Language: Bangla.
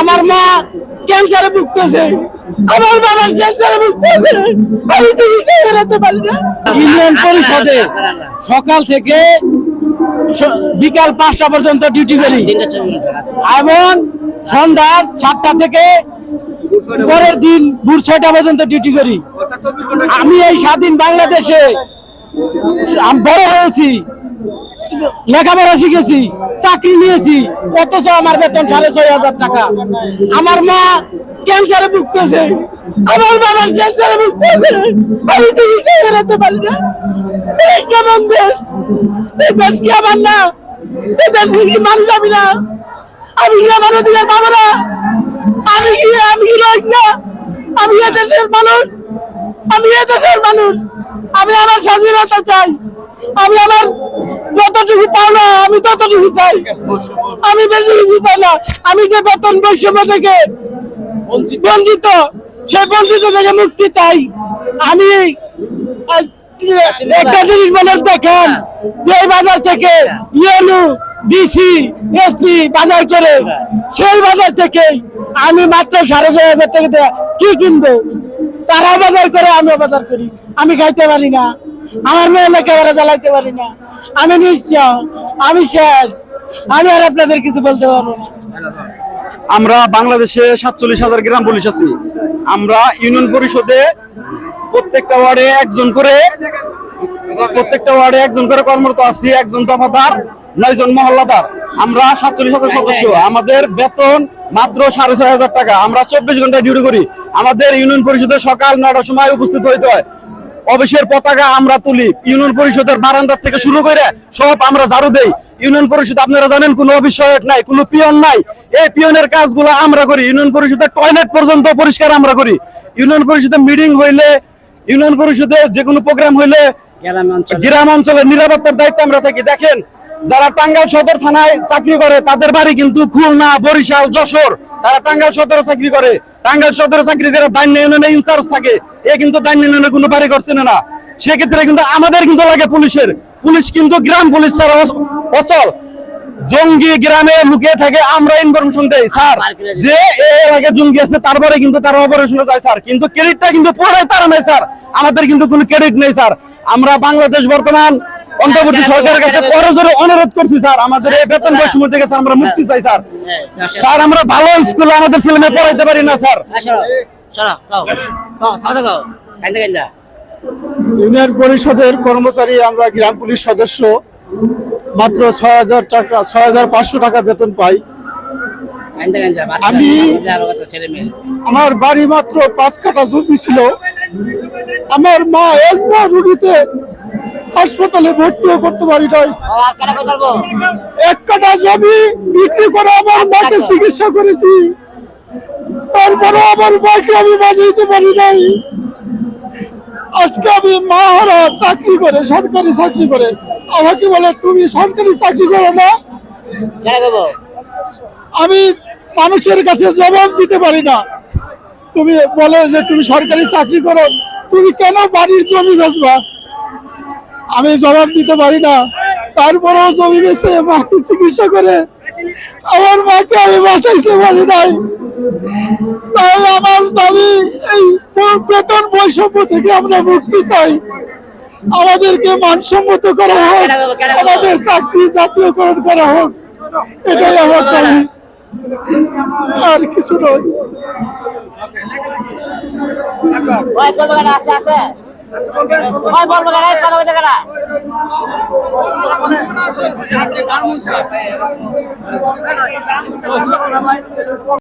আমার মা ক্যান্সারে ভুগতেছে। আমার বাবা ক্যান্সারে ভুগতেছে। আমি চিকিৎসা করাতে পারি না। ইউনিয়ন পরিষদে সকাল থেকে বিকাল পাঁচটা পর্যন্ত ডিউটি করি। এবং সন্ধ্যা সাতটা থেকে পরের দিন ভোর ছয়টা পর্যন্ত ডিউটি করি। আমি এই স্বাধীন বাংলাদেশে বড় হয়েছি। লেখাপড়া শিখেছি, চাকরি নিয়েছি, অথচ আমার বেতন সাড়ে ছয় হাজার টাকা। আমার মা ক্যান্সারে ভুগতেছে। আমার বাবা ক্যান্সারে ভুগতেছে। আমি চিকিৎসা করাতে পারি না। এই কেমন দেশ এই দেশ কি আমার না? এই দেশ কি মানুষ আমি না? আমি কি আমার অধিকার পাবো না? আমি কি আমি কি না? আমি এ দেশের মানুষ। আমি এ দেশের মানুষ। আমি আমার স্বাধীনতা চাই। আমি আমার যতটুকু পাওনা আমি ততটুকু চাই। আমি বেশি কিছু চাই না। আমি যে বেতন বৈষম্য থেকে বঞ্চিত। সেই বঞ্চিত থেকে মুক্তি চাই। আমি একটা জিনিস মনে দেখেন যে বাজার থেকে ইয়েলু ডিসি এসপি বাজার করে সেই বাজার থেকে আমি মাত্র সাড়ে ছয় হাজার টাকা কি কিনবো? তারা বাজার করে আমিও বাজার করি। আমি খাইতে পারি না। আমার মেয়ে লেখাপড়া চালাইতে পারি না। আমি নিশ্চয় আমি শেষ। আমি আর আপনাদের কিছু বলতে পারব না। আমরা বাংলাদেশে সাতচল্লিশ হাজার গ্রাম পুলিশ আছি। আমরা ইউনিয়ন পরিষদে প্রত্যেকটা ওয়ার্ডে একজন করে, প্রত্যেকটা ওয়ার্ডে একজন করে কর্মরত আছি, একজন দফাদার নয় জন মহল্লাদার। আমরা সাতচল্লিশ হাজার সদস্য। আমাদের বেতন মাত্র সাড়ে ছয় হাজার টাকা। আমরা চব্বিশ ঘণ্টা ডিউটি করি। আমাদের ইউনিয়ন পরিষদে সকাল নটার সময় উপস্থিত হইতে হয়। অফিসের পতাকা আমরা তুলি ইউনিয়ন পরিষদের বারান্দার থেকে শুরু করে সব আমরা ঝাড়ু দেই। ইউনিয়ন পরিষদ আপনারা জানেন কোনো অফিস নাই কোনো পিয়ন নাই। এই পিয়নের কাজগুলো আমরা করি ইউনিয়ন পরিষদের টয়লেট পর্যন্ত পরিষ্কার আমরা করি। ইউনিয়ন পরিষদের মিটিং হইলে ইউনিয়ন পরিষদের যে কোনো প্রোগ্রাম হইলে গ্রাম অঞ্চলের নিরাপত্তার দায়িত্ব আমরা থাকি। দেখেন যারা টাঙ্গাইল সদর থানায় চাকরি করে তাদের বাড়ি কিন্তু খুলনা বরিশাল যশোর। তারা টাঙ্গাইল সদরে চাকরি করে। টাঙ্গাইল সদরে চাকরি করে দান্য ইউনিয়নে ইনচার্জ থাকে। এ কিন্তু দান্য ইউনিয়নের কোনো বাড়ি করছে না। সেক্ষেত্রে কিন্তু আমাদের কিন্তু লাগে পুলিশের। পুলিশ কিন্তু গ্রাম পুলিশ ছাড়া অচল। জঙ্গি গ্রামে লুকিয়ে থাকে আমরা ইনফরমেশন দেই স্যার। যে এলাকায় জঙ্গি আছে তারপরে কিন্তু তারা অপারেশনে যায় স্যার। কিন্তু ক্রেডিটটা কিন্তু পুরোটাই তারা নাই স্যার। আমাদের কিন্তু কোনো ক্রেডিট নেই স্যার। আমরা বাংলাদেশ বর্তমান অন্তর্বর্তী সরকারের কাছে করজোরে অনুরোধ করছি স্যার। আমাদের এই বেতন বৈষম্য থেকে স্যার আমরা মুক্তি চাই স্যার। স্যার আমরা ভালো স্কুলে আমাদের ছেলে মেয়ে পড়াইতে পারি না স্যার। ইউনিয়ন পরিষদের কর্মচারী আমরা গ্রাম পুলিশ সদস্য মাত্র ছয় হাজার টাকা ছয় হাজার পাঁচশো টাকা বেতন পাই। আমি- আমার বাড়ি মাত্র পাঁচ কাটা জমি ছিল। আমার মা এসমা রুগীতে হাসপাতালে ভর্তিও করতে পারি নাই। এক কাটা জমি বিক্রি করে আমার মাকে চিকিৎসা করেছি। তারপরে আমার মাকে আমি বাঁচাইতে পারি নাই। আজকে আমি মা হারা চাকরি করে সরকারি চাকরি করে। আমাকে বলে তুমি সরকারি চাকরি করো না। আমি মানুষের কাছে জবাব দিতে পারি না। তুমি বলে যে তুমি সরকারি চাকরি করো। তুমি কেন বাড়ির জমি বেচবা? আমি জবাব দিতে পারি না। তারপরেও জমি বেছে মাকে চিকিৎসা করে আমার মাকে আমি বাঁচাইতে পারি নাই। তাই আমার দাবি এই বেতন বৈষম্য থেকে আমরা মুক্তি চাই। আমাদেরকে মানসম্মত করা হোক আমাদের চাকরি জাতীয়করণ করা হোক এটাই আমার দাবি? আর কিছু নয়। কথা